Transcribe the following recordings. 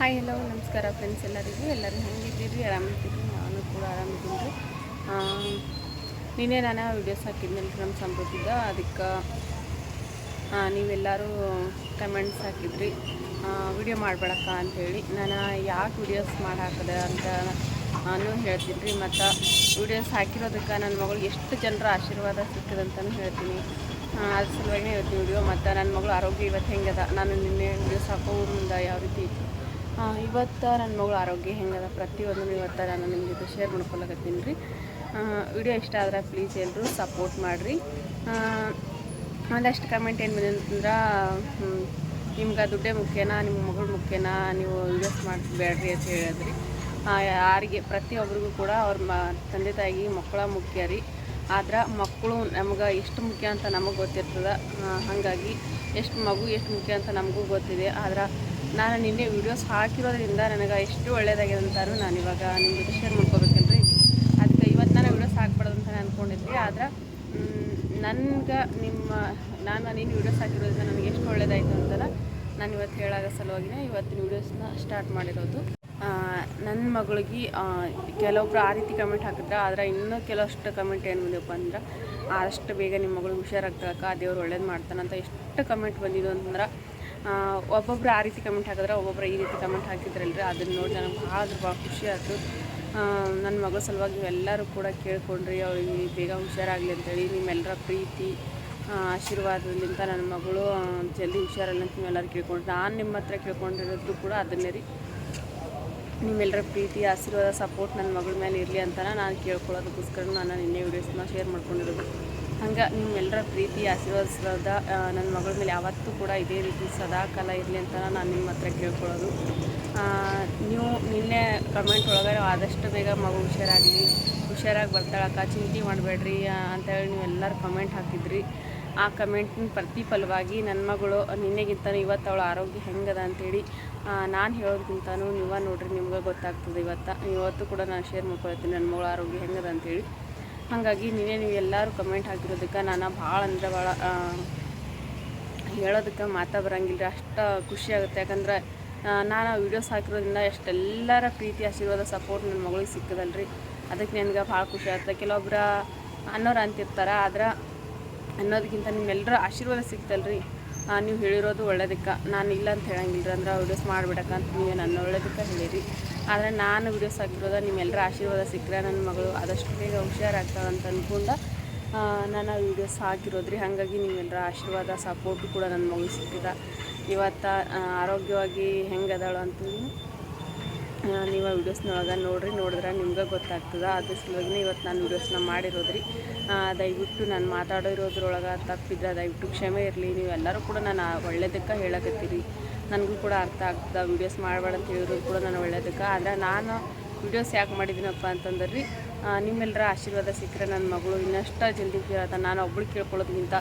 Hi hello ನಮಸ್ಕಾರ friends ಎಲ್ಲರಿಗೂ. ಎಲ್ಲರೂ ಹೆಂಗಿದ್ದೀರಿ? ಆರಾಮಿದ್ದೀರಿ? ನಾನು ಕೂಡ ಆರಾಮಿದ್ದೀನಿ. ನಿನ್ನೆ ನಾನು ವೀಡಿಯೋಸ್ ಹಾಕಿದ್ನಲ್ಲ ನಮ್ಮ ಸಂಬಂಧಿದ್ದ ಅದಕ್ಕೆ ನೀವೆಲ್ಲರೂ ಕಮೆಂಟ್ಸ್ ಹಾಕಿದ್ರಿ. ವಿಡಿಯೋ ಮಾಡಬೇಡಕ್ಕ ಅಂಥೇಳಿ. ನಾನು ಯಾಕೆ ವಿಡಿಯೋಸ್ ಮಾಡಿ ಹಾಕಿದೆ ಅಂತ ನಾನು ಹೇಳ್ತೀನಿ ರೀ ಮತ್ತು ವಿಡಿಯೋಸ್ ಹಾಕಿರೋದಕ್ಕೆ ನನ್ನ ಮಗಳಿಗೆ ಎಷ್ಟು ಜನರ ಆಶೀರ್ವಾದ ಸಿಕ್ಕಿದಂತಲೂ ಹೇಳ್ತೀನಿ. ಅದ್ರ ಸಲುವಾಗಿ ಹೇಳ್ತೀನಿ ವಿಡಿಯೋ ಮತ್ತು ನನ್ನ ಮಗಳು ಆರೋಗ್ಯ ಇವತ್ತು ಹೆಂಗದ? ನಾನು ನಿನ್ನೆ ವಿಡಿಯೋಸ್ ಹಾಕೋ ಮುಂದೆ ಯಾವ ರೀತಿ ಇತ್ತು ಇವತ್ತು ನನ್ನ ಮಗಳ ಆರೋಗ್ಯ ಹೆಂಗದ? ಪ್ರತಿಯೊಂದನ್ನು ಇವತ್ತು ನಾನು ನಿಮ್ಮ ಜೊತೆ ಶೇರ್ ಮಾಡ್ಕೊಳ್ಳಕತ್ತೀನಿ ರೀ. ವಿಡಿಯೋ ಇಷ್ಟ ಆದ್ರೆ ಪ್ಲೀಸ್ ಎಲ್ಲರೂ ಸಪೋರ್ಟ್ ಮಾಡಿರಿ. ಒಂದಷ್ಟು ಕಮೆಂಟ್ ಏನು ಬಂದಿದೆ ಅಂತಂದ್ರೆ ನಿಮ್ಗೆ ದುಡ್ಡೇ ಮುಖ್ಯನಾ ನಿಮ್ಮ ಮಗಳು ಮುಖ್ಯನಾ, ನೀವು ವಿಡಿಯೋಸ್ ಬೇಡ್ರಿ ಅಂತ ಹೇಳಿದ್ರಿ. ಯಾರಿಗೆ ಪ್ರತಿಯೊಬ್ಬರಿಗೂ ಕೂಡ ಅವ್ರ ಮ, ತಂದೆ ತಾಯಿಗೆ ಮಕ್ಕಳ ಮುಖ್ಯ ರೀ. ಆದ್ರೆ ಮಕ್ಕಳು ನಮ್ಗೆ ಎಷ್ಟು ಮುಖ್ಯ ಅಂತ ನಮಗೆ ಗೊತ್ತಿರ್ತದೆ. ಹಾಗಾಗಿ ಎಷ್ಟು ಮಗು ಎಷ್ಟು ಮುಖ್ಯ ಅಂತ ನಮಗೂ ಗೊತ್ತಿದೆ. ಆದ್ರೆ ನಾನು ನಿನ್ನೆ ವೀಡಿಯೋಸ್ ಹಾಕಿರೋದ್ರಿಂದ ನನಗೆ ಎಷ್ಟು ಒಳ್ಳೇದಾಗಿದೆ ಅಂತಾರು ನಾನು ಇವಾಗ ನಿಮ್ಮ ಜೊತೆ ಶೇರ್ ಮಾಡ್ಕೋಬೇಕಲ್ರಿ ಅದಕ್ಕೆ ಇವತ್ತು ನಾನು ವೀಡಿಯೋಸ್ ಹಾಕ್ಬಾರ್ದು ಅಂತ ನಾನು ಅಂದ್ಕೊಂಡಿದ್ವಿ ಆದ್ರೆ ನನ್ಗೆ ನಿಮ್ಮ, ನಾನು ನೀನು ವೀಡಿಯೋಸ್ ಹಾಕಿರೋದ್ರಿಂದ ನನಗೆ ಎಷ್ಟು ಒಳ್ಳೇದಾಯಿತು ಅಂತ ನಾನು ಇವತ್ತು ಹೇಳಾಗ ಸಲುವಾಗಿ ಇವತ್ತಿನ ವೀಡಿಯೋಸ್ನ ಸ್ಟಾರ್ಟ್ ಮಾಡಿರೋದು. ನನ್ನ ಮಗಳಿಗೆ ಕೆಲವೊಬ್ರು ಆ ರೀತಿ ಕಮೆಂಟ್ ಹಾಕಿದ್ರೆ, ಆದ್ರೆ ಇನ್ನೂ ಕೆಲವಷ್ಟು ಕಮೆಂಟ್ ಏನು ಬಂದಪ್ಪ ಅಂದ್ರೆ ಆದಷ್ಟು ಬೇಗ ನಿಮ್ಮ ಮಗಳು ಆ ದೇವ್ರು ಒಳ್ಳೇದು ಮಾಡ್ತಾನಂತ ಎಷ್ಟು ಕಮೆಂಟ್ ಬಂದಿದ್ದು ಅಂತಂದ್ರೆ ಒಬ್ಬೊಬ್ರು ಆ ರೀತಿ ಕಮೆಂಟ್ ಹಾಕಿದ್ರೆ ಒಬ್ಬೊಬ್ರು ಈ ರೀತಿ ಕಮೆಂಟ್ ಹಾಕಿದ್ರಲ್ರಿ, ಅದನ್ನು ನೋಡಿ ನನಗೆ ಭಾಳ ಭಾಳ ಖುಷಿ ಆಯ್ತು. ನನ್ನ ಮಗಳ ಸಲುವಾಗಿ ನೀವೆಲ್ಲರೂ ಕೂಡ ಕೇಳ್ಕೊಂಡ್ರಿ ಅವ್ರಿಗೆ ಬೇಗ ಹುಷಾರಾಗಲಿ ಅಂತೇಳಿ ನಿಮ್ಮೆಲ್ಲರ ಪ್ರೀತಿ ಆಶೀರ್ವಾದದಿಂದ ನನ್ನ ಮಗಳು ಜಲ್ದಿ ಹುಷಾರಲ್ಲ ಅಂತ ನೀವೆಲ್ಲರೂ ಕೇಳ್ಕೊಂಡ್ರಿ. ನಾನು ನಿಮ್ಮ ಹತ್ರ ಕೇಳ್ಕೊಂಡಿರೋದು ಕೂಡ ಅದನ್ನೇ ರೀ. ನಿಮ್ಮೆಲ್ಲರ ಪ್ರೀತಿ, ಆಶೀರ್ವಾದ ಸಪೋರ್ಟ್ ನನ್ನ ಮಗಳ ಮೇಲೆ ಇರಲಿ ಅಂತ ನಾನು ಕೇಳ್ಕೊಳ್ಳೋದಕ್ಕೋಸ್ಕರ ನಾನು ನಿನ್ನೆ ವೀಡಿಯೋಸ್ನ ಶೇರ್ ಮಾಡ್ಕೊಂಡಿರೋದು. ಹಂಗೆ ನಿಮ್ಮೆಲ್ಲರ ಪ್ರೀತಿ ಆಶೀರ್ವಾದ ನನ್ನ ಮಗಳ ಮೇಲೆ ಯಾವತ್ತೂ ಕೂಡ ಇದೇ ರೀತಿ ಸದಾ ಕಾಲ ಇರಲಿ ಅಂತ ನಾನು ನಿಮ್ಮ ಹತ್ರ ಕೇಳ್ಕೊಳ್ಳೋದು. ನೀವು ನಿನ್ನೆ ಕಮೆಂಟ್ ಒಳಗಡೆ ಆದಷ್ಟು ಬೇಗ ಮಗು ಹುಷಾರಾಗಲಿ, ಹುಷಾರಾಗಿ ಬರ್ತಾಳಕ್ಕ ಚಿಂತೆ ಮಾಡಬೇಡ್ರಿ ಅಂತೇಳಿ ನೀವೆಲ್ಲರೂ ಕಮೆಂಟ್ ಹಾಕಿದ್ರಿ. ಆ ಕಮೆಂಟ್ನ ಪ್ರತಿಫಲವಾಗಿ ನನ್ನ ಮಗಳು ನಿನ್ನೆಗಿಂತ ಇವತ್ತು ಅವಳ ಆರೋಗ್ಯ ಹೆಂಗದ ಅಂತೇಳಿ ನಾನು ಹೇಳೋದಕ್ಕಿಂತನೂ ನೀವ ನೋಡ್ರಿ ನಿಮ್ಗೆ ಗೊತ್ತಾಗ್ತದೆ ಇವತ್ತು. ಇವತ್ತು ಕೂಡ ನಾನು ಶೇರ್ ಮಾಡ್ಕೊಳ್ತೀನಿ ನನ್ನ ಮಗಳ ಆರೋಗ್ಯ ಹೆಂಗದ ಅಂಥೇಳಿ ಹಾಗಾಗಿ ನೀವೇ ನೀವು ಎಲ್ಲರೂ ಕಮೆಂಟ್ ಹಾಕಿರೋದಕ್ಕೆ ನಾನು ಭಾಳ ಅಂದರೆ ಭಾಳ ಹೇಳೋದಕ್ಕೆ ಮಾತಾ ಬರಂಗಿಲ್ಲ ಅಷ್ಟು ಖುಷಿ ಆಗುತ್ತೆ. ಯಾಕಂದ್ರೆ ನಾನು ವೀಡಿಯೋಸ್ ಹಾಕಿರೋದ್ರಿಂದ ಎಷ್ಟೆಲ್ಲರ ಪ್ರೀತಿ, ಆಶೀರ್ವಾದ ಸಪೋರ್ಟ್ ನನ್ನ ಮಗಳಿಗೆ ಸಿಕ್ಕದಲ್ರಿ. ಅದಕ್ಕೆ ನನಗೆ ಭಾಳ ಖುಷಿ ಆಗುತ್ತೆ. ಕೆಲವೊಬ್ಬರ ಅನ್ನೋರು ಅಂತಿರ್ತಾರೆ, ಆದ್ರೆ ಅನ್ನೋದಕ್ಕಿಂತ ನಿಮ್ಮೆಲ್ಲರ ಆಶೀರ್ವಾದ ಸಿಕ್ತಲ್ರಿ ನೀವು ಹೇಳಿರೋದು ಒಳ್ಳೇದಕ್ಕೆ. ನಾನು ಇಲ್ಲ ಅಂತ ಹೇಳಂಗಿಲ್ಲ ಅಂದ್ರೆ ವೀಡಿಯೋಸ್ ಮಾಡಿಬಿಡಕ್ಕಂತ ನೀವು ನನ್ನ ಒಳ್ಳೇದಕ್ಕೆ ಹೇಳಿರಿ. ಆದರೆ ನಾನು ವೀಡಿಯೋಸ್ ಹಾಕಿರೋದ ನಿಮ್ಮೆಲ್ಲರ ಆಶೀರ್ವಾದ ಸಿಕ್ಕರೆ ನನ್ನ ಮಗಳು ಆದಷ್ಟು ಬೇಗ ಹುಷಾರಾಗ್ತಾಳೆ ಅಂತ ಅಂದ್ಕೊಂಡು ನಾನು ವೀಡಿಯೋಸ್ ಹಾಕಿರೋದ್ರಿ. ಹಾಗಾಗಿ ನಿಮ್ಮೆಲ್ಲರ ಆಶೀರ್ವಾದ ಸಪೋರ್ಟು ಕೂಡ ನನ್ನ ಮಗಳು ಸಿಕ್ಕಿದ. ಇವತ್ತು ಆರೋಗ್ಯವಾಗಿ ಹೆಂಗೆ ಅಂತ ನೀವು ವೀಡಿಯೋಸ್ನೊಳಗೆ ನೋಡಿರಿ, ನೋಡಿದ್ರೆ ನಿಮ್ಗೆ ಗೊತ್ತಾಗ್ತದೆ. ಅದ್ರ ಸಲುವಾಗಿ ಇವತ್ತು ನಾನು ವೀಡಿಯೋಸ್ನ ಮಾಡಿರೋದ್ರಿ. ದಯವಿಟ್ಟು ನಾನು ಮಾತಾಡಿರೋದ್ರೊಳಗೆ ತಪ್ಪಿದ್ರೆ ದಯವಿಟ್ಟು ಕ್ಷಮೆ ಇರಲಿ. ನೀವೆಲ್ಲರೂ ಕೂಡ ನಾನು ಒಳ್ಳೆಯದಕ್ಕೆ ಹೇಳಕತ್ತೀರಿ. ನನಗೂ ಕೂಡ ಅರ್ಥ ಆಗ್ತದೆ. ವೀಡಿಯೋಸ್ ಮಾಡಬೇಡ ಅಂತ ಹೇಳಿದ್ರು ಕೂಡ ನಾನು ಒಳ್ಳೆಯದಕ್ಕೆ ಆದರೆ ನಾನು ವೀಡಿಯೋಸ್ ಯಾಕೆ ಮಾಡಿದ್ದೀನಪ್ಪ ಅಂತಂದ್ರೆ ನಿಮ್ಮೆಲ್ಲರ ಆಶೀರ್ವಾದ ಸಿಕ್ಕರೆ ನನ್ನ ಮಗಳು ಇನ್ನಷ್ಟು ಜಲ್ದಿ ಕೇಳತ್ತ ನಾನು ಒಬ್ಳು ಕೇಳ್ಕೊಳ್ಳೋದ್ಕಿಂತ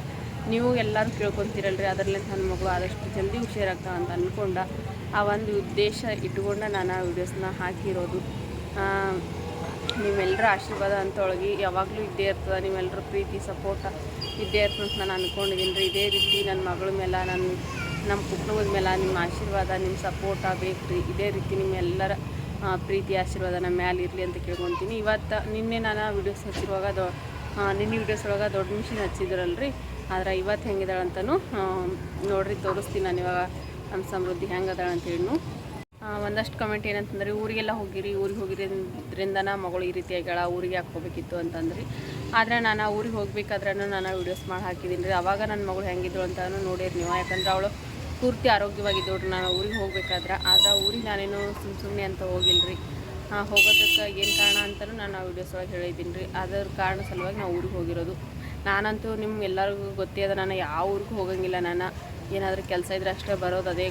ನೀವು ಎಲ್ಲರೂ ಕೇಳ್ಕೊತೀರಲ್ರಿ. ಅದರಲ್ಲಿ ನನ್ನ ಮಗಳು ಆದಷ್ಟು ಜಲ್ದಿ ಹುಷಾರಾಗ್ತಾ ಅಂತ ಅಂದ್ಕೊಂಡ ಆ ಒಂದು ಉದ್ದೇಶ ಇಟ್ಕೊಂಡು ನಾನು ಆ ವೀಡಿಯೋಸ್ನ ಹಾಕಿರೋದು. ನಿಮ್ಮೆಲ್ಲರ ಆಶೀರ್ವಾದ ಅಂತೊಳಗೆ ಯಾವಾಗಲೂ ಇದ್ದೇ ಇರ್ತದೆ ನಿಮ್ಮೆಲ್ಲರ ಪ್ರೀತಿ, ಸಪೋರ್ಟ ಇದ್ದೇ ಇರ್ತದೆ ಅಂತ ನಾನು ಅಂದ್ಕೊಂಡಿದ್ದೀನಿ ರೀ. ಇದೇ ರೀತಿ ನನ್ನ ಮಗಳ ಮೇಲೆ, ನನ್ನ, ನಮ್ಮ ಕುಟುಂಬದ ಮೇಲೆ ನಿಮ್ಮ ಆಶೀರ್ವಾದ, ನಿಮ್ಮ ಸಪೋರ್ಟ ಬೇಕು ರೀ. ಇದೇ ರೀತಿ ನಿಮ್ಮೆಲ್ಲರ ಪ್ರೀತಿ ಆಶೀರ್ವಾದ ನಮ್ಮ ಮ್ಯಾಲೆ ಇರಲಿ ಅಂತ ಕೇಳ್ಕೊತೀನಿ. ಇವತ್ತು ನಿನ್ನೆ ನಾನು ವೀಡಿಯೋಸ್ ಹಚ್ಚಿರುವಾಗ ದೊ ನಿನ್ನೆ ವೀಡಿಯೋಸ್ ಒಳಗೆ ದೊಡ್ಡ ಮಿಷಿನ್ ಹಚ್ಚಿದ್ರಲ್ರಿ. ಆದ್ರೆ ಇವತ್ತು ಹೆಂಗಿದಾಳೆ ಅಂತಲೂ ನೋಡ್ರಿ ತೋರಿಸ್ತೀನಿ ನಾನು ಇವಾಗ. ನಮ್ಮ ಸಮೃದ್ಧಿ ಹೆಂಗೆ ಅದಾಳೆ ಅಂತೇಳಿ ಒಂದಷ್ಟು ಕಮೆಂಟ್ ಏನಂತಂದ್ರೆ, ಊರಿಗೆಲ್ಲ ಹೋಗಿರಿ, ಊರಿಗೆ ಹೋಗಿರೋದ್ರಿಂದ ಮಗಳು ಈ ರೀತಿ ಆಗ್ಯಾಳ, ಊರಿಗೆ ಹಾಕ್ಕೋಬೇಕಿತ್ತು ಅಂತಂದ್ರಿ. ಆದರೆ ನಾನು ಊರಿಗೆ ಹೋಗ್ಬೇಕಾದ್ರೂ ನಾನು ವೀಡಿಯೋಸ್ ಮಾಡಿ ಹಾಕಿದ್ದೀನಿ ರೀ. ಅವಾಗ ನನ್ನ ಮಗಳು ಹೆಂಗಿದ್ರು ಅಂತ ನೋಡಿರಿ ನೀವು. ಯಾಕಂದ್ರೆ ಅವಳು ಪೂರ್ತಿ ಆರೋಗ್ಯವಾಗಿದ್ದವ್ರು ನಾನು ಊರಿಗೆ ಹೋಗ್ಬೇಕಾದ್ರೆ. ಆದ್ರೆ ಊರಿಗೆ ನಾನೇನು ಸುಮ್ಮ ಸುಮ್ಮನೆ ಅಂತ ಹೋಗಿಲ್ಲ ರೀ. ಹೋಗೋದಕ್ಕೆ ಏನು ಕಾರಣ ಅಂತಲೂ ನಾನು ಆ ವೀಡಿಯೋಸ್ ಒಳಗೆ ಹೇಳಿದ್ದೀನಿ ರೀ. ಅದರ ಕಾರಣ ಸಲುವಾಗಿ ನಾವು ಊರಿಗೆ ಹೋಗಿರೋದು. ನಾನಂತೂ ನಿಮ್ಗೆ ಎಲ್ಲರಿಗೂ ಗೊತ್ತೇ ಅದ, ನಾನು ಯಾವ ಊರಿಗೂ ಹೋಗಂಗಿಲ್ಲ ನಾನು. ಏನಾದರೂ ಕೆಲಸ ಇದ್ರೆ ಅಷ್ಟೇ ಬರೋದು. ಅದೇ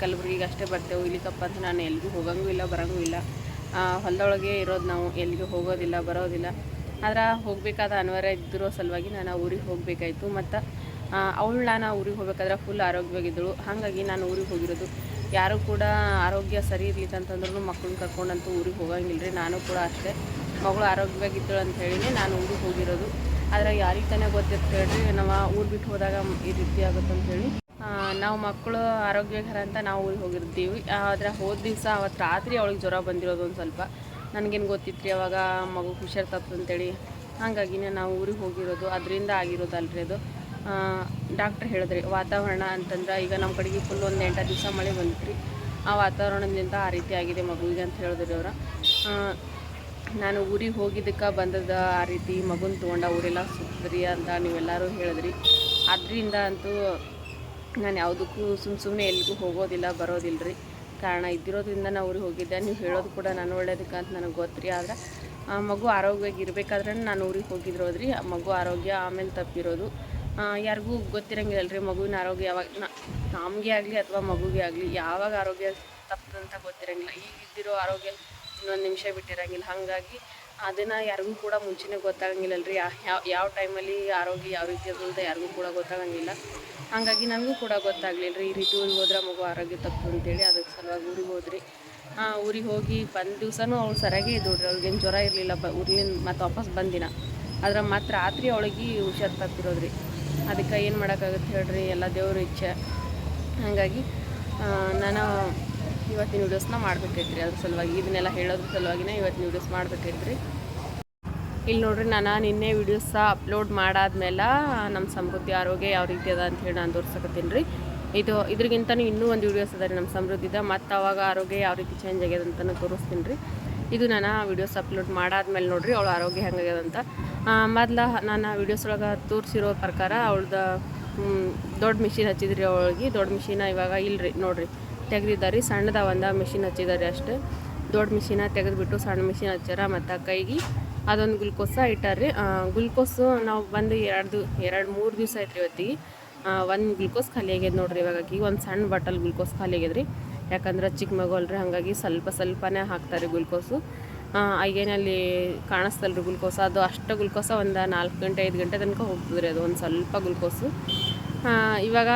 ಕಲಬುರ್ಗಿಗೆ ಅಷ್ಟೇ ಬರ್ತೇವೆ. ಇಲ್ಲಿಕಪ್ಪ ಅಂತ ನಾನು ಎಲ್ಲಿಗೂ ಹೋಗಂಗೂ ಇಲ್ಲ, ಬರೋಂಗೂ ಇಲ್ಲ. ಹೊಲದೊಳಗೆ ಇರೋದು ನಾವು ಎಲ್ಲಿಗೂ ಹೋಗೋದಿಲ್ಲ, ಬರೋದಿಲ್ಲ. ಆದ್ರೆ ಹೋಗಬೇಕಾದ ಅನಿವಾರ್ಯ ಇದ್ದಿರೋ ಸಲುವಾಗಿ ನಾನು ಊರಿಗೆ ಹೋಗಬೇಕಾಯ್ತು. ಮತ್ತು ಅವಳು ನಾನು ಊರಿಗೆ ಹೋಗ್ಬೇಕಾದ್ರೆ ಫುಲ್ ಆರೋಗ್ಯವಾಗಿದ್ದಳು. ಹಾಗಾಗಿ ನಾನು ಊರಿಗೆ ಹೋಗಿರೋದು. ಯಾರು ಕೂಡ ಆರೋಗ್ಯ ಸರಿ ಇರಲಿಲ್ಲ ಅಂತಂದ್ರೂ ಮಕ್ಕಳನ್ನ ಕರ್ಕೊಂಡಂತೂ ಊರಿಗೆ ಹೋಗಂಗಿಲ್ಲ ರೀ. ನಾನು ಕೂಡ ಅಷ್ಟೇ. ಮಗಳು ಆರೋಗ್ಯವಾಗಿದ್ದಳು ಅಂತ ಹೇಳಿನೇ ನಾನು ಊರಿಗೆ ಹೋಗಿರೋದು. ಆದರೆ ಯಾರಿಗೆ ತಾನೇ ಗೊತ್ತಿತ್ತು ನಾವು ಊರು ಬಿಟ್ಟು ಹೋದಾಗ ಈ ರೀತಿ ಆಗುತ್ತೆ ಅಂತ ಹೇಳಿ. ನಾವು ಮಕ್ಕಳು ಆರೋಗ್ಯಕರ ಅಂತ ನಾವು ಊರಿಗೆ ಹೋಗಿರ್ತೀವಿ. ಆದರೆ ಹೋದ ದಿವಸ ಅವತ್ತು ರಾತ್ರಿ ಅವಳಿಗೆ ಜ್ವರ ಬಂದಿರೋದು ಒಂದು ಸ್ವಲ್ಪ. ನನಗೇನು ಗೊತ್ತಿತ್ತು ರೀ ಅವಾಗ ಮಗು ಹುಷಾರು ತಪ್ಪು ಅಂತೇಳಿ. ಹಾಗಾಗಿನೇ ನಾವು ಊರಿಗೆ ಹೋಗಿರೋದು, ಅದರಿಂದ ಆಗಿರೋದಲ್ರಿ ಅದು. ಡಾಕ್ಟ್ರ್ ಹೇಳಿದ್ರಿ, ವಾತಾವರಣ ಅಂತಂದ್ರೆ ಈಗ ನಮ್ಮ ಕಡೆಗೆ ಫುಲ್ ಒಂದು ಎಂಟು ದಿವಸ ಮಳೆ ಬಂದಿತ್ತು ಆ ವಾತಾವರಣದಿಂದ ಆ ರೀತಿ ಆಗಿದೆ ಮಗುವಿಗೆ ಅಂತ ಹೇಳಿದ್ರಿ ಅವರು. ನಾನು ಊರಿಗೆ ಹೋಗಿದ್ದಕ್ಕೆ ಬಂದದ ಆ ರೀತಿ ಮಗುನ ತೊಗೊಂಡ ಊರೆಲ್ಲ ಸುತ್ತಿದ್ರಿ ಅಂತ ನೀವೆಲ್ಲರೂ ಹೇಳಿದ್ರಿ. ಅದರಿಂದ ಅಂತೂ ನಾನು ಯಾವುದಕ್ಕೂ ಸುಮ್ಮ ಸುಮ್ಮನೆ ಎಲ್ಲಿಗೂ ಹೋಗೋದಿಲ್ಲ ಬರೋದಿಲ್ಲ ರೀ ಕಾರಣ ಇದ್ದಿರೋದ್ರಿಂದ ನಾನು ಊರಿಗೆ ಹೋಗಿದ್ದೆ. ನೀವು ಹೇಳೋದು ಕೂಡ ನಾನು ಒಳ್ಳೇದಕ್ಕೆ ಅಂತ ನನಗೆ ಗೊತ್ತು ರೀ ಆದ್ರೆ ಆ ಮಗು ಆರೋಗ್ಯವಾಗಿ ಇರಬೇಕಾದ್ರೆ ನಾನು ಊರಿಗೆ ಹೋಗಿದ್ರೋದ್ರಿ. ಆ ಮಗು ಆರೋಗ್ಯ ಆಮೇಲೆ ತಪ್ಪಿರೋದು. ಯಾರಿಗೂ ಗೊತ್ತಿರಂಗಿಲ್ಲ ರೀ ಮಗುವಿನ ಆರೋಗ್ಯ ಯಾವಾಗ ನಮಗೆ ಆಗಲಿ ಅಥವಾ ಮಗುಗೆ ಆಗಲಿ ಯಾವಾಗ ಆರೋಗ್ಯ ತಪ್ಪದಂತ ಗೊತ್ತಿರಂಗಿಲ್ಲ. ಈಗ ಇದ್ದಿರೋ ಆರೋಗ್ಯ ಇನ್ನೊಂದು ನಿಮಿಷ ಬಿಟ್ಟಿರಂಗಿಲ್ಲ. ಹಾಗಾಗಿ ಅದನ್ನು ಯಾರಿಗೂ ಕೂಡ ಮುಂಚೆನೇ ಗೊತ್ತಾಗಂಗಿಲ್ಲ ರೀ ಯಾವ ಯಾವ ಟೈಮಲ್ಲಿ ಆರೋಗ್ಯ ಯಾವ ರೀತಿ ಅದು ಅಂತ ಯಾರಿಗೂ ಕೂಡ ಗೊತ್ತಾಗಂಗಿಲ್ಲ. ಹಾಗಾಗಿ ನನಗೂ ಕೂಡ ಗೊತ್ತಾಗಲಿಲ್ಲ ರೀ ಈ ರೀತಿ ಊರಿಗೆ ಹೋದ್ರೆ ಮಗು ಆರೋಗ್ಯ ತಪ್ಪು ಅಂತೇಳಿ ಅದಕ್ಕೆ ಸಲುವಾಗಿ ಊರಿಗೆ ಹೋದ್ರಿ. ಊರಿಗೆ ಹೋಗಿ ಬಂದ ದಿವಸನೂ ಅವಳು ಸರಿಯಾಗಿ ಇದ್ದೋಡ್ರಿ ಅವ್ಳಿಗೇನು ಜ್ವರ ಇರಲಿಲ್ಲ ಬ, ಊರ್ಲಿಂದ ಮತ್ತೆ ವಾಪಸ್ ಬಂದಿನ. ಆದ್ರೆ ಮಾತ್ರ ರಾತ್ರಿ ಅವಳಿಗೆ ಹುಷಾರು ತಪ್ಪಿರೋದ್ರಿ ಅದಕ್ಕೆ ಏನು ಮಾಡೋಕ್ಕಾಗುತ್ತೆ ಹೇಳ್ರಿ? ಎಲ್ಲ ದೇವ್ರ ಇಚ್ಛೆ. ಹಾಗಾಗಿ ನಾನು ಇವತ್ತಿನ ವೀಡಿಯೋಸ್ನ ಮಾಡ್ಬೇಕೈತ್ರಿ. ಅದ್ರ ಸಲುವಾಗಿ ಇದನ್ನೆಲ್ಲ ಹೇಳೋದ್ರ ಸಲುವಾಗಿನೇ ಇವತ್ತಿನ ವೀಡಿಯೋಸ್ ಮಾಡ್ಬೇಕೈತ್ರಿ. ಇಲ್ಲಿ ನೋಡ್ರಿ ನಾನು ನಿನ್ನೆ ವೀಡಿಯೋಸ ಅಪ್ಲೋಡ್ ಮಾಡಾದ್ಮೇಲೆ ನಮ್ಮ ಸಮೃದ್ಧಿ ಆರೋಗ್ಯ ಯಾವ ರೀತಿ ಅದ ಅಂತ ಹೇಳಿ ನಾನು ತೋರ್ಸಕತ್ತೀನಿ ರೀ. ಇದು ಇದ್ರಿಗಿಂತನೂ ಇನ್ನೂ ಒಂದು ವೀಡಿಯೋಸ್ ಅದ ರೀ ನಮ್ಮ ಸಮೃದ್ಧಿದ. ಮತ್ತು ಅವಾಗ ಆರೋಗ್ಯ ಯಾವ ರೀತಿ ಚೇಂಜ್ ಆಗ್ಯದ ಅಂತಲೂ ತೋರಿಸ್ತೀನಿ ರೀ. ಇದು ನಾನು ವೀಡಿಯೋಸ್ ಅಪ್ಲೋಡ್ ಮಾಡಾದ್ಮೇಲೆ ನೋಡ್ರಿ ಅವಳ ಆರೋಗ್ಯ ಹೆಂಗಾಗ್ಯದ ಅಂತ. ಮೊದ್ಲು ನಾನು ವೀಡಿಯೋಸ್ ಒಳಗೆ ತೋರಿಸಿರೋ ಪ್ರಕಾರ ಅವಳ್ದು ದೊಡ್ಡ ಮಿಷಿನ್ ಹಚ್ಚಿದ್ರಿ ಅವಳಿಗೆ. ದೊಡ್ಡ ಮಿಷಿನ ಇವಾಗ ಇಲ್ಲರಿ ನೋಡ್ರಿ. ತೆಗ್ದಿದ್ದಾರೆ. ಸಣ್ಣದ ಒಂದು ಮಿಷಿನ್ ಹಚ್ಚಿದ್ದಾರೆ ಅಷ್ಟು. ದೊಡ್ಡ ಮಿಷಿನ ತೆಗೆದುಬಿಟ್ಟು ಸಣ್ಣ ಮಿಷಿನ್ ಹಚ್ಚಾರ. ಮತ್ತು ಕೈಗೆ ಅದೊಂದು ಗ್ಲುಕೋಸ ಇಟ್ಟಾರ್ರಿ. ಗ್ಲುಕೋಸು ನಾವು ಬಂದು ಎರಡು ಎರಡು ಮೂರು ದಿವಸ ಆಯ್ತು ರೀ ಇವತ್ತಿಗೆ ಒಂದು ಗ್ಲುಕೋಸ್ ಖಾಲಿ ಆಗ್ಯದ ನೋಡ್ರಿ ಇವಾಗ. ಆಕಿಗೆ ಒಂದು ಸಣ್ಣ ಬಾಟಲ್ ಗ್ಲುಕೋಸ್ ಖಾಲಿ ಆಗ್ಯದ್ರಿ ಯಾಕಂದ್ರೆ ಚಿಕ್ಕ ಮಗು ಅಲ್ರಿ, ಹಾಗಾಗಿ ಸ್ವಲ್ಪ ಸ್ವಲ್ಪನೇ ಹಾಕ್ತಾರೆ ಗ್ಲುಕೋಸು. ಈಗೇನು ಅಲ್ಲಿ ಕಾಣಿಸ್ತಲ್ರಿ ಗ್ಲುಕೋಸ. ಅದು ಅಷ್ಟು ಗ್ಲುಕೋಸ ಒಂದು ನಾಲ್ಕು ಗಂಟೆ, ಐದು ಗಂಟೆ ತನಕ ಹೋಗ್ತದ್ರಿ ಅದು ಒಂದು ಸ್ವಲ್ಪ ಗ್ಲುಕೋಸು. ಇವಾಗ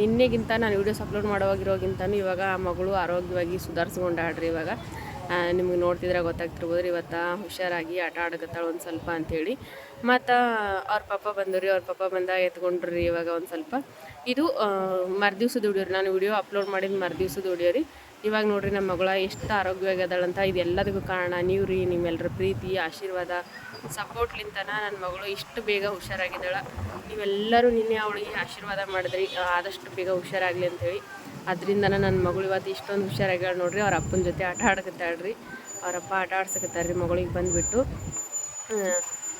ನಿನ್ನೆಗಿಂತ ನಾನು ವೀಡಿಯೋಸ್ ಅಪ್ಲೋಡ್ ಮಾಡೋವಾಗಿರೋಗಿಂತನೂ ಇವಾಗ ಮಗಳು ಆರೋಗ್ಯವಾಗಿ ಸುಧಾರಿಸ್ಕೊಂಡಾಡ್ರಿ ಇವಾಗ. ನಿಮ್ಗೆ ನೋಡ್ತಿದ್ರೆ ಗೊತ್ತಾಗ್ತಿರ್ಬೋದು ರೀ ಇವತ್ತು ಹುಷಾರಾಗಿ ಆಟ ಆಡಕತ್ತಾಳೆ ಒಂದು ಸ್ವಲ್ಪ ಅಂಥೇಳಿ ಮತ್ತು, ಅವ್ರ ಪಾಪ ಬಂದರು, ಅವ್ರ ಪಾಪ ಬಂದಾಗ ಎತ್ಕೊಂಡ್ರಿ ಇವಾಗ ಒಂದು ಸ್ವಲ್ಪ. ಇದು ಮರ್ದಿವ್ಸದ ವಿಡಿಯೋ ರೀ. ನಾನು ವಿಡಿಯೋ ಅಪ್ಲೋಡ್ ಮಾಡಿದ ಮರ್ದಿವ್ಸದ ವಿಡಿಯೋ ರೀ. ಇವಾಗ ನೋಡ್ರಿ ನಮ್ಮ ಮಗಳ ಎಷ್ಟು ಆರೋಗ್ಯವಾಗಿ ಅದಾಳಂತ ಇದೆಲ್ಲದಕ್ಕೂ ಕಾರಣ ನೀವು ರೀ ನಿಮ್ಮೆಲ್ಲರ ಪ್ರೀತಿ ಆಶೀರ್ವಾದ ಸಪೋರ್ಟ್ಲಿಂತನ ನನ್ನ ಮಗಳು ಇಷ್ಟು ಬೇಗ ಹುಷಾರಾಗಿದ್ದಾಳೆ. ನೀವೆಲ್ಲರೂ ನಿನ್ನೆ ಅವಳಿಗೆ ಆಶೀರ್ವಾದ ಮಾಡಿದ್ರಿ ಆದಷ್ಟು ಬೇಗ ಹುಷಾರಾಗಲಿ ಅಂತೇಳಿ. ಅದರಿಂದ ನನ್ನ ಮಗಳು ಇವತ್ತು ಇಷ್ಟೊಂದು ಹುಷಾರಾಗ್ಯಾಳ ನೋಡ್ರಿ ಅವ್ರ ಅಪ್ಪನ ಜೊತೆ ಆಟ ಆಡಕತ್ತಾಳ್ರಿ. ಅವರಪ್ಪ ಆಟ ಆಡ್ಸಕತ್ತಾರ್ರಿ ಮಗಳಿಗೆ ಬಂದುಬಿಟ್ಟು.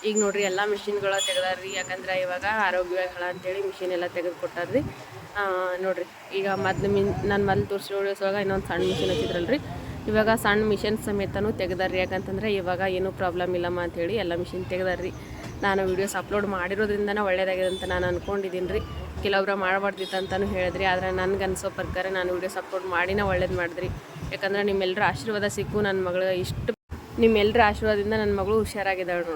ಈಗ ನೋಡ್ರಿ ಎಲ್ಲ ಮಿಷಿನ್ಗಳ ತೆಗ್ದಾರ್ರಿ ಯಾಕಂದ್ರೆ ಇವಾಗ ಆರೋಗ್ಯವಾಗಿ ಹಳ ಅಂತೇಳಿ ಮಿಷಿನ್ ಎಲ್ಲ ತೆಗೆದು ಆ, ನೋಡ್ರಿ, ಈಗ ಮೊದ್ಲು ಮಿನ್, ನಾನು ಮೊದ್ಲು ತೋರಿಸಿರೋ ಉಳಿಸುವಾಗ ಇನ್ನೊಂದು ಸಣ್ಣ ಮಿಷಿನ್ ಹಚ್ಚಿದ್ರಲ್ರಿ. ಇವಾಗ ಸಣ್ಣ ಮಿಷಿನ್ ಸಮೇತನೂ ತೆಗೆದಾರ್ರಿ, ಯಾಕಂತಂದ್ರೆ ಇವಾಗ ಏನೂ ಪ್ರಾಬ್ಲಮ್ ಇಲ್ಲಮ್ಮ ಅಂಥೇಳಿ ಎಲ್ಲ ಮಿಷಿನ್ ತೆಗೆದಾರ್ರಿ. ನಾನು ವೀಡಿಯೋಸ್ ಅಪ್ಲೋಡ್ ಮಾಡಿರೋದ್ರಿಂದನೇ ಒಳ್ಳೇದಾಗಿದೆ ಅಂತ ನಾನು ಅಂದ್ಕೊಂಡಿದ್ದೀನಿ ರೀ ಕೆಲವೊಬ್ರು ಮಾಡಬಾರ್ದಿತ್ತು ಅಂತಲೂ ಹೇಳಿದ್ರಿ, ಆದರೆ ನನಗೆ ಅನ್ಸೋ ಪ್ರಕಾರ ನಾನು ವೀಡಿಯೋಸ್ ಅಪ್ಲೋಡ್ ಮಾಡಿನೇ ಒಳ್ಳೇದು ಮಾಡಿದ್ರಿ. ಯಾಕಂದ್ರೆ ನಿಮ್ಮೆಲ್ಲರ ಆಶೀರ್ವಾದ ಸಿಕ್ಕು ನನ್ನ ಮಗಳು ಇಷ್ಟು ನಿಮ್ಮೆಲ್ಲರ ಆಶೀರ್ವಾದದಿಂದ ನನ್ನ ಮಗಳು ಹುಷಾರಾಗಿದ್ದಾಳೆ ನೋಡಿ